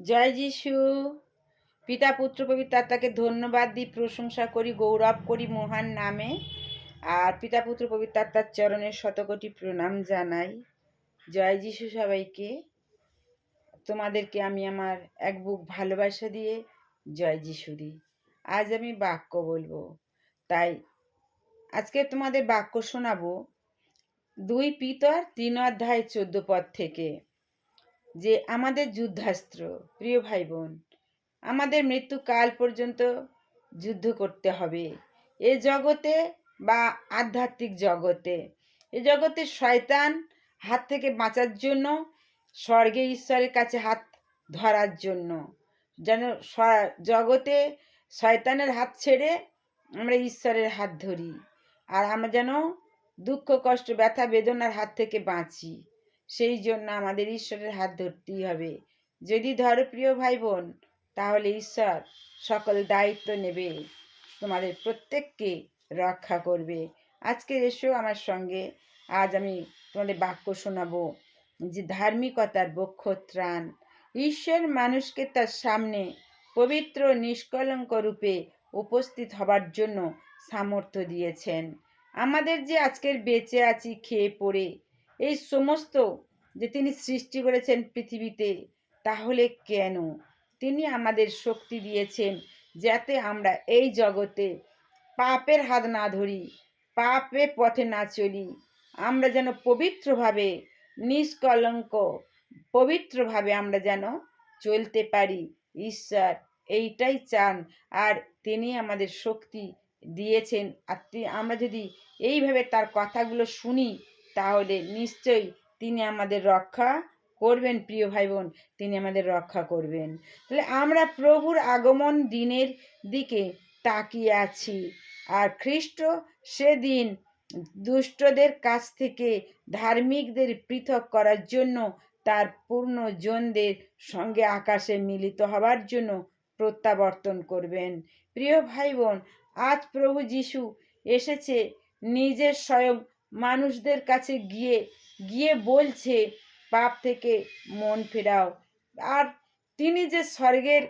জয় যিশু। পিতা, পুত্র, পবিত্র আত্মাকে ধন্যবাদ দিই, প্রশংসা করি, গৌরব করি মহান নামে। আর পিতা, পুত্র, পবিত্র আত্মার চরণের শতকোটি প্রণাম জানাই। জয় যিশু সবাইকে। তোমাদেরকে আমি আমার এক বুক ভালোবাসা দিয়ে জয় যিশু দিই। আজ আমি বাক্য বলব। তাই আজকে তোমাদের বাক্য শোনাবো। দুই পিতর, তিন অধ্যায়, চোদ্দ পদ থেকে। যে আমাদের যুদ্ধাস্ত্র, প্রিয় ভাই বোন আমাদের মৃত্যুকাল পর্যন্ত যুদ্ধ করতে হবে। এ জগতে বা আধ্যাত্মিক জগতে, এ জগতে শয়তান হাত থেকে বাঁচার জন্য, স্বর্গে ঈশ্বরের কাছে হাত ধরার জন্য, যেন জগতে শয়তানের হাত ছেড়ে আমরা ঈশ্বরের হাত ধরি, আর আমরা যেন দুঃখ, কষ্ট, ব্যথা, বেদনার হাত থেকে বাঁচি। সেই জন্য আমাদের ঈশ্বরের হাত ধরতেই হবে। যদি ধরো প্রিয় ভাই বোন তাহলে ঈশ্বর সকল দায়িত্ব নেবে, তোমাদের প্রত্যেককে রক্ষা করবে। আজকে এসো আমার সঙ্গে। আজ আমি তোমাদের বাক্য শোনাবো যে ধার্মিকতার বক্ষ ত্রাণ ঈশ্বর মানুষকে তার সামনে পবিত্র নিষ্কলঙ্ক রূপে উপস্থিত হবার জন্য সামর্থ্য দিয়েছেন। আমাদের যে আজকের বেঁচে আছি, খেয়ে পড়ে এই সমস্ত যে তিনি সৃষ্টি করেছেন পৃথিবীতে, তাহলে কেন? তিনি আমাদের শক্তি দিয়েছেন যাতে আমরা এই জগতে পাপের হাত না ধরি, পাপের পথে না চলি। আমরা যেন পবিত্রভাবে, নিষ্কলঙ্ক পবিত্রভাবে আমরা যেন চলতে পারি। ঈশ্বর এইটাই চান আর তিনি আমাদের শক্তি দিয়েছেন। আর আমরা যদি এইভাবে তার কথাগুলো শুনি তাহলে নিশ্চয়ই তিনি আমাদের রক্ষা করবেন, প্রিয় ভাই বোন তিনি আমাদের রক্ষা করবেন। তাহলে আমরা প্রভুর আগমন দিনের দিকে তাকিয়ে আছি আর খ্রিস্ট সেদিন দুষ্টদের কাছ থেকে ধার্মিকদের পৃথক করার জন্য তার পূর্ণ জনদের সঙ্গে আকাশে মিলিত হবার জন্য প্রত্যাবর্তন করবেন। প্রিয় ভাই বোন আজ প্রভু যিশু এসেছে নিজের স্বয়ং মানুষদের কাছে গিয়ে গিয়ে বলছে পাপ থেকে মন ফেরাও। আর তিনি যে স্বর্গের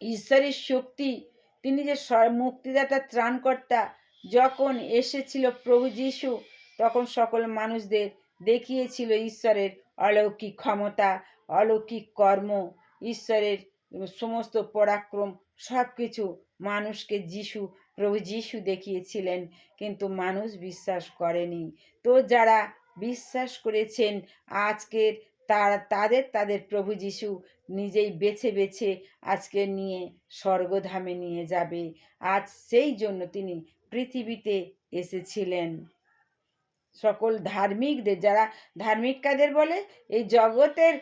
ঈশ্বরের শক্তি, তিনি যে মুক্তিদাতা, ত্রাণকর্তা যখন এসেছিল প্রভু যিশু, তখন সকল মানুষদের দেখিয়েছিল ঈশ্বরের অলৌকিক ক্ষমতা, অলৌকিক কর্ম, ঈশ্বরের সমস্ত পরাক্রম সব কিছু মানুষকে যিশু, প্রভু যিশু দেখিয়েছিলেন, কিন্তু মানুষ বিশ্বাস করেনি। তো যারা বিশ্বাস করেছেন, আজকের তারা, তাদের তাদের প্রভু যিশু নিজেই বেছে বেছে আজকে নিয়ে স্বর্গধামে নিয়ে যাবে। আজ সেই জন্য তিনি পৃথিবীতে এসেছিলেন। সকল ধার্মিকদের, যারা ধার্মিক কাদের বলে? এই জগতের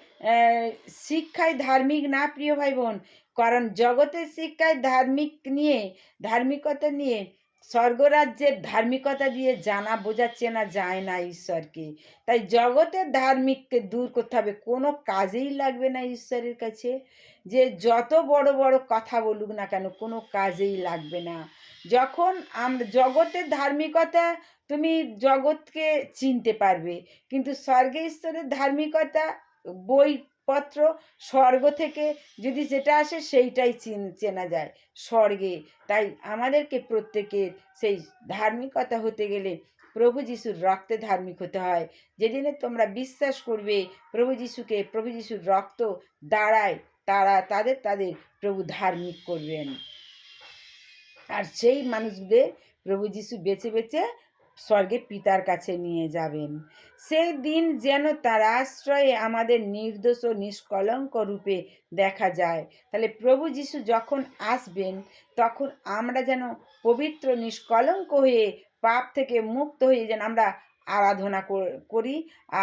শিক্ষায় ধার্মিক না, প্রিয় ভাই বোন কারণ জগতের শিক্ষায় ধার্মিক নিয়ে, ধার্মিকতা নিয়ে স্বর্গরাজ্যের ধার্মিকতা দিয়ে জানা, বোঝা, চেনা যায় না ঈশ্বরকে। তাই জগতের ধার্মিককে দূর করতে হবে। কোনো কাজেই লাগবে না ঈশ্বরের কাছে। যে যত বড় বড় কথা বলুক না কেন, কোনো কাজেই লাগবে না। যখন আমরা, জগতের ধার্মিকতা তুমি জগৎকে চিনতে পারবে। কিন্তু স্বর্গে স্তরের ধার্মিকতা, বইপত্র স্বর্গ থেকে যদি যেটা আসে সেইটাই চিন, চেনা যায় স্বর্গে। তাই আমাদেরকে প্রত্যেকের সেই ধার্মিকতা হতে গেলে প্রভু যিশুর রক্তে ধার্মিক হতে হয়। যেদিনে তোমরা বিশ্বাস করবে প্রভু যিশুকে, প্রভু যিশুর রক্ত দাঁড়ায় তারা তাদের তাদের প্রভু ধার্মিক করবেন। আর সেই মানুষদের প্রভু যিশু বেছে বেছে স্বর্গে পিতার কাছে নিয়ে যাবেন। সেই দিন যেন তার আশ্রয়ে আমাদের নির্দোষ ও নিষ্কলঙ্ক রূপে দেখা যায়। তাহলে প্রভু যিশু যখন আসবেন, তখন আমরা যেন পবিত্র, নিষ্কলঙ্ক হয়ে, পাপ থেকে মুক্ত হয়ে যেন আমরা আরাধনা করি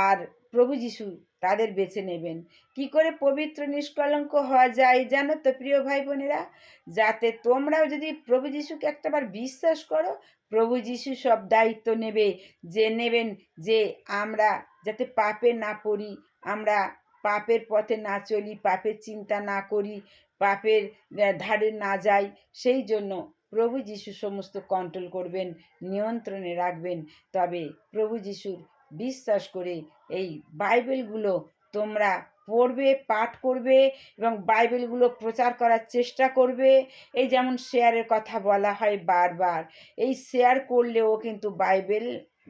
আর প্রভু যিশু তাদের বেছে নেবেন। কি করে পবিত্র, নিষ্কলঙ্ক হওয়া যায় জানো তো প্রিয় ভাই বোনেরা? যাতে তোমরাও যদি প্রভু যিশুকে একটাবার বিশ্বাস করো প্রভু যিশু সব দায়িত্ব নেবে, যে নেবেন যে আমরা যাতে পাপে না পড়ি, আমরা পাপের পথে না চলি, পাপের চিন্তা না করি, পাপের ধারে না যাই, সেই জন্য প্রভু যিশু সমস্ত কন্ট্রোল করবেন, নিয়ন্ত্রণে রাখবেন। তবে প্রভু যিশুর বিশ্বাস করে এই বাইবেলগুলো তোমরা পড়বে, পাঠ করবে এবং বাইবেলগুলো প্রচার করার চেষ্টা করবে। এই যেমন শেয়ারের কথা বলা হয় বারবার, এই শেয়ার করলেও কিন্তু বাইবেল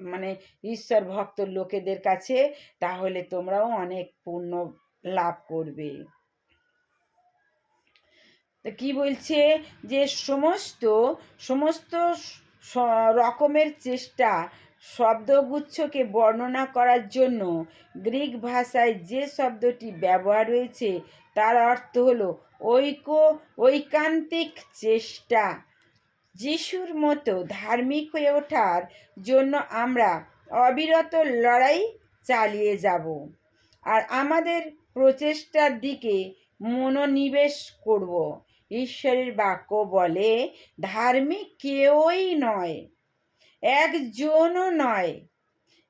মানে ঈশ্বর ভক্ত লোকেদের কাছে তাহলে তোমরাও অনেক পুণ্য লাভ করবে। তো কি বলছে? যে সমস্ত সমস্ত রকমের চেষ্টা শব্দগুচ্ছকে বর্ণনা করার জন্য গ্রিক ভাষায় যে শব্দটি ব্যবহার হয়েছে, তার অর্থ হলো ঐক্য, ঐকান্তিক চেষ্টা। যিশুর মতো ধার্মিক হয়ে ওঠার জন্য আমরা অবিরত লড়াই চালিয়ে যাব আর আমাদের প্রচেষ্টার দিকে মনোনিবেশ করব। ঈশ্বরের বাক্য বলে, ধার্মিক কেউই নয়। একজনও নয়।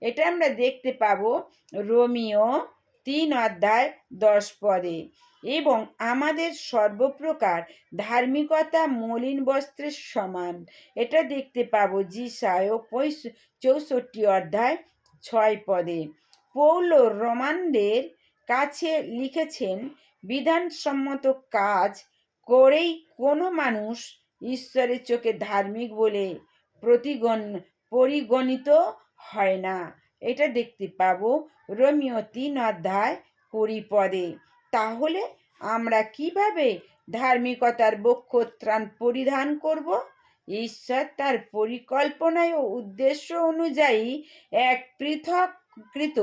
এটা আমরা দেখতে পাবো রোমিও তিন অধ্যায় দশ পদে। এবং আমাদের সর্বপ্রকার ধার্মিকতা মলিন বস্ত্রের সমান। এটা দেখতে পাবো জিসায় পঁয়ষ, চৌষট্টি অধ্যায় ছয় পদে। পৌল রোমানদের কাছে লিখেছেন, বিধানসম্মত কাজ করেই কোনো মানুষ ঈশ্বরের চোখে ধার্মিক বলে প্রতিগণ, পরিগণিত হয় না। এটা দেখতে পাব। রোমিও তিন অধ্যায় কুড়ি পদে। তাহলে আমরা কীভাবে ধার্মিকতার বক্ষত্রাণ পরিধান করব? ঈশ্বর তার পরিকল্পনায় ও উদ্দেশ্য অনুযায়ী এক পৃথককৃত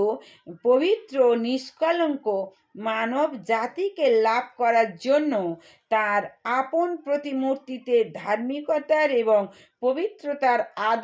পবিত্র নিষ্কলঙ্ক মানব জাতিকে লাভ করার জন্য তার আপন প্রতিমূর্তিতে ধার্মিকতার এবং পবিত্রতার আদর